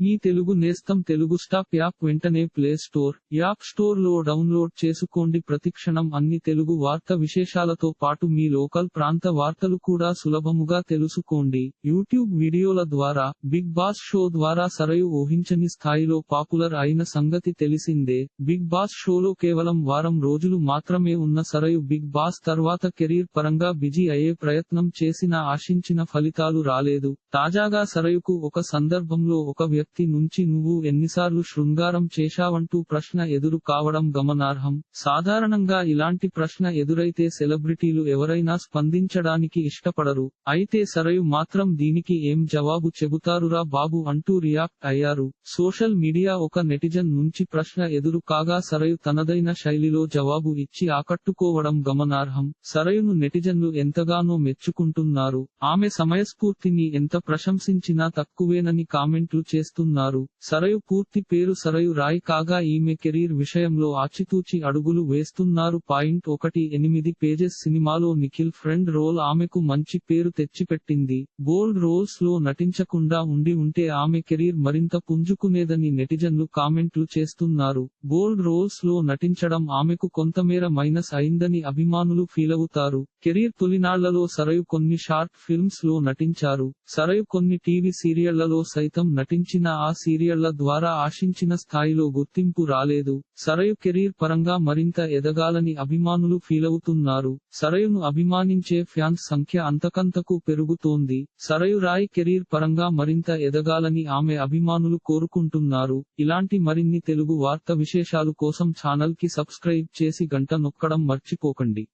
మీ తెలుగు నేస్తం Telugu stop app వెంటనే play store app స్టోర్లో డౌన్లోడ్ చేసుకోండి. ప్రతిక్షణం అన్ని తెలుగు వార్త విశేషాలతో పాటు మీ లోకల్ ప్రాంత వార్తలు కూడా సులభముగా తెలుసుకోండి. యూట్యూబ్ వీడియోల ద్వారా బిగ్ బాస్ షో ద్వారా సరయు ఊహించని స్థాయిలో పాపులర్ అయిన సంగతి తెలిసిందే. బిగ్ బాస్ షోలో కేవలం వారం రోజులు మాత్రమే ఉన్న సరయు బిగ్ బాస్ తర్వాత కెరీర్ పరంగా బిజీ అయ్యే ప్రయత్నం చేసిన ఆశించిన ఫలితాలు రాలేదు. తాజాగా సరయుకు ఒక సందర్భంలో ఒక వ్యక్తి నుంచి నువ్వు ఎన్నిసార్లు శృంగారం చేశావంటూ ప్రశ్న ఎదురు కావడం గమనార్హం. సాధారణంగా ఇలాంటి ప్రశ్న ఎదురైతే సెలబ్రిటీలు ఎవరైనా స్పందించడానికి ఇష్టపడరు. అయితే సరయు మాత్రం దీనికి ఏం జవాబు చెబుతారురా బాబు అంటూ రియాక్ట్ అయ్యారు. సోషల్ మీడియా ఒక నెటిజన్ నుంచి ప్రశ్న ఎదురు కాగా సరయు తనదైన శైలిలో జవాబు ఇచ్చి ఆకట్టుకోవడం గమనార్హం. సరయును నెటిజన్లు ఎంతగానో మెచ్చుకుంటున్నారు. ఆమె సమయస్ఫూర్తిని ఎంత ప్రశంసించినా తక్కువేనని కామెంట్లు చేస్తున్నారు. సరయు పూర్తి పేరు సరయు రాయ్ కాగా ఈమె కెరీర్ విషయంలో ఆచితూచి అడుగులు వేస్తున్నారు. పాయింట్ ఒకటి ఎనిమిది పేజెస్ సినిమాలో నిఖిల్ ఫ్రెండ్ రోల్ ఆమెకు మంచి పేరు తెచ్చిపెట్టింది. బోల్డ్ రోల్స్లో నటించకుండా ఉండి ఉంటే ఆమె కెరీర్ మరింత పుంజుకునేదని నెటిజన్లు కామెంట్లు చేస్తున్నారు. బోల్డ్ రోల్స్లో నటించడం ఆమెకు కొంతమేర మైనస్ అయిందని అభిమానులు ఫీలవుతారు కెరీర్ తొలినాళ్ళలో సరయు కొన్ని షార్ట్ ఫిల్మ్స్లో నటించారు. సరయు కొన్ని టీవీ సీరియళ్ళలో సైతం నటించిన ఆ సీరియళ్ళ ద్వారా ఆశించిన స్థాయిలో గుర్తింపు రాలేదు. సరయు కెరీర్ పరంగా మరింత ఎదగాలని అభిమానులు ఫీలవుతున్నారు సరయును అభిమానించే ఫ్యాన్స్ సంఖ్య అంతకంతకు పెరుగుతోంది. సరయు రాయ్ కెరీర్ పరంగా మరింత ఎదగాలని ఆమె అభిమానులు కోరుకుంటున్నారు. ఇలాంటి మరిన్ని తెలుగు వార్త విశేషాలు కోసం ఛానల్కి సబ్స్క్రైబ్ చేసి గంట నొక్కడం మర్చిపోకండి.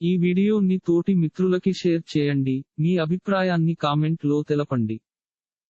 ఈ వీడియోని తోటి మిత్రులకి షేర్ చేయండి. మీ అభిప్రాయాన్ని కామెంట్లో తెలపండి.